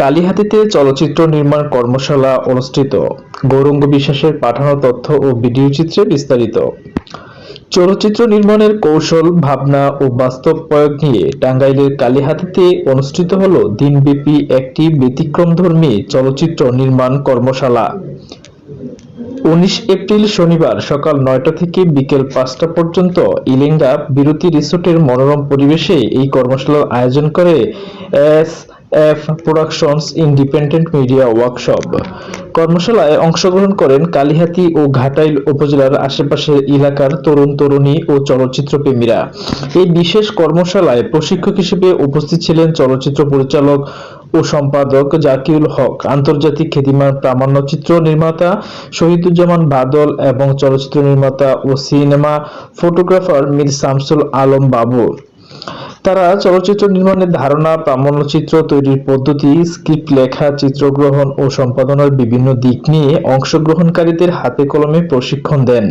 কালীহাতিতে চলচ্চিত্র নির্মাণ কর্মশালা অনুষ্ঠিত। গৌরঙ্গ বিশ্বাসের পাঠানো তথ্য ও ভিডিও চিত্রে বিস্তারিত। চলচ্চিত্র নির্মাণের কৌশল, ভাবনা ও বাস্তব প্রয়োগ নিয়ে টাঙ্গাইলের কালীহাতিতে অনুষ্ঠিত হল দিনব্যাপী একটি ব্যতিক্রমধর্মী চলচ্চিত্র নির্মাণ কর্মশালা। উনিশ এপ্রিল শনিবার সকাল নয়টা থেকে বিকেল পাঁচটা পর্যন্ত ইলেঙ্গা বিরতি রিসোর্টের মনোরম পরিবেশে এই কর্মশালার আয়োজন করে S F productions independent media workshop. কর্মশালায় অংশগ্রহণ করেন কালিহাতী ও ঘাটাইল উপজেলার আশেপাশের এলাকার তরুণ তরুণী ও চলচ্চিত্র প্রেমীরা। এই বিশেষ কর্মশালায় প্রশিক্ষক হিসেবে উপস্থিত ছিলেন চলচ্চিত্র পরিচালক ও সম্পাদক জাকিউল হক, আন্তর্জাতিক খ্যাতিমান প্রামাণ্য চিত্র নির্মাতা শহীদুজ্জামান বাদল এবং চলচ্চিত্র নির্মাতা ও সিনেমা ফটোগ্রাফার মীর শামসুল আলম বাবু। তারা চলচ্চিত্র নির্মাণের ধারণা, প্রামাণ্যচিত্র তৈরির পদ্ধতি, স্ক্রিপ্ট লেখা, চিত্রগ্রহণ ও সম্পাদনার বিভিন্ন দিক নিয়ে অংশগ্রহণকারীদের হাতে কলমে প্রশিক্ষণ দেন।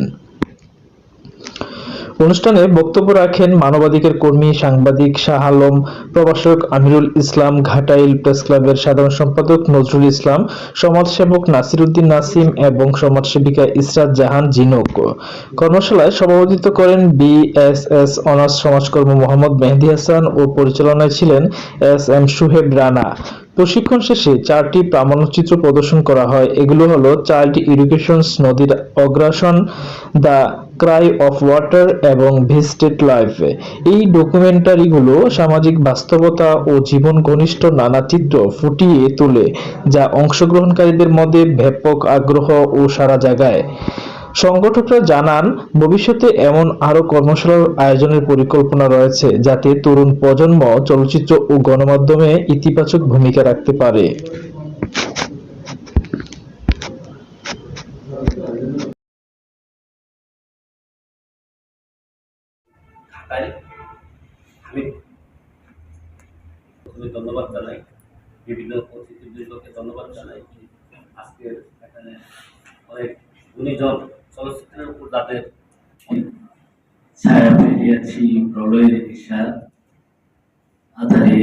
অনুষ্ঠানে বক্তব্য রাখেন মানবাধিকার কর্মী সাংবাদিক শাহ আলম, প্রভাষক আমিরুল ইসলাম, ঘাটাইল প্রেস ক্লাবের সাধারণ সম্পাদক নজরুল ইসলাম, সমাজসেবক নাসিরউদ্দিন নাসিম এবং সমাজসেবিকা ইসরাত জাহান জিনুক। কর্মশালায় সভাপতিত্ব করেন বিএসএস অনার্স সমাজকর্ম মোহাম্মদ মেহেদি হাসান ও পরিচালনায় ছিলেন এস এম সুহেব রানা। প্রশিক্ষণ শেষে চারটি প্রামাণ্যচিত্র প্রদর্শন করা হয়। এগুলো হলো চাইল্ড এডুকেশনস নদীর অগ্রাসন, দ্য ক্রাই অফ ওয়াটার এবং ভিস্টেড লাইফ এই ডকুমেন্টারিগুলো সামাজিক বাস্তবতা ও জীবন ঘনিষ্ঠ নানা চিত্র ফুটিয়ে তোলে, যা অংশগ্রহণকারীদের মধ্যে ব্যাপক আগ্রহ ও সারা জাগায়। সংগঠকরা জানান, ভবিষ্যতে এমন আরও কর্মশালার আয়োজনের পরিকল্পনা রয়েছে, যাতে তরুণ প্রজন্ম চলচ্চিত্র ও গণমাধ্যমে ইতিবাচক ভূমিকা রাখতে পারে। ঢাকায় আমি প্রথমে ধন্যবাদ জানাই। বিভিন্ন ধন্যবাদ জানাই আজকের এখানে অনেক গুণীজন চলচ্চিত্রের উপর যাদের ছায়া ফেলিয়াছি প্রলয়ের দিশা আধারে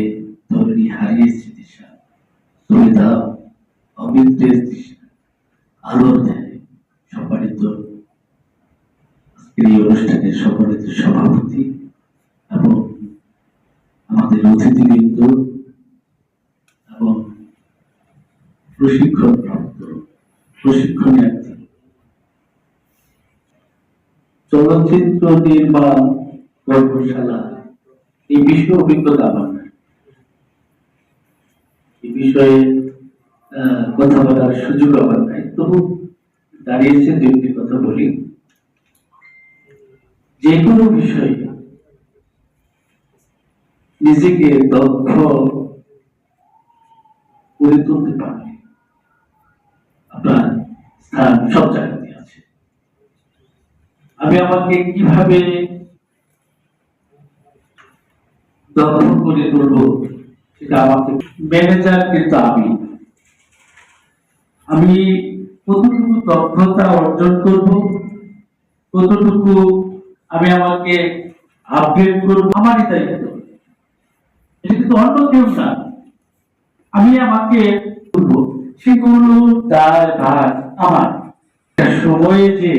তরুণী হারিয়েছি দিশা সুবিধা অমিত্রের দিশা আলোর ধ্যানে সম্মানিত আজকের এই অনুষ্ঠানের সম্মানিত সভাপতি এবং আমাদের অতিথিবৃন্দ এবং প্রশিক্ষণ প্রাপ্ত প্রশিক্ষণার্থী। চলচ্চিত্র নির্মাণ কর্মশালা এই বিষয়ে অভিজ্ঞতা আমার এই বিষয়ে কথা বলার সুযোগ আমার নাই। তবু দাঁড়িয়েছে দু কথা বলি। যে কোনো বিষয়ে নিজেকে দক্ষ করে তুলতে পারলে আপনার স্থান সব জায়গাতে আছে। আমি আমাকে কীভাবে দক্ষ করে তুলবো সেটা আমাকে ম্যানেজার কিন্তু আমি। আমি কতটুকু দক্ষতা অর্জন করব, কতটুকু আমি আমাকে আপডেট করব আমারই দায়িত্ব এটা কিন্তু অন্য কেউ না। আমি আমাকে সেগুলো তার ভার আমার। সময়ে যে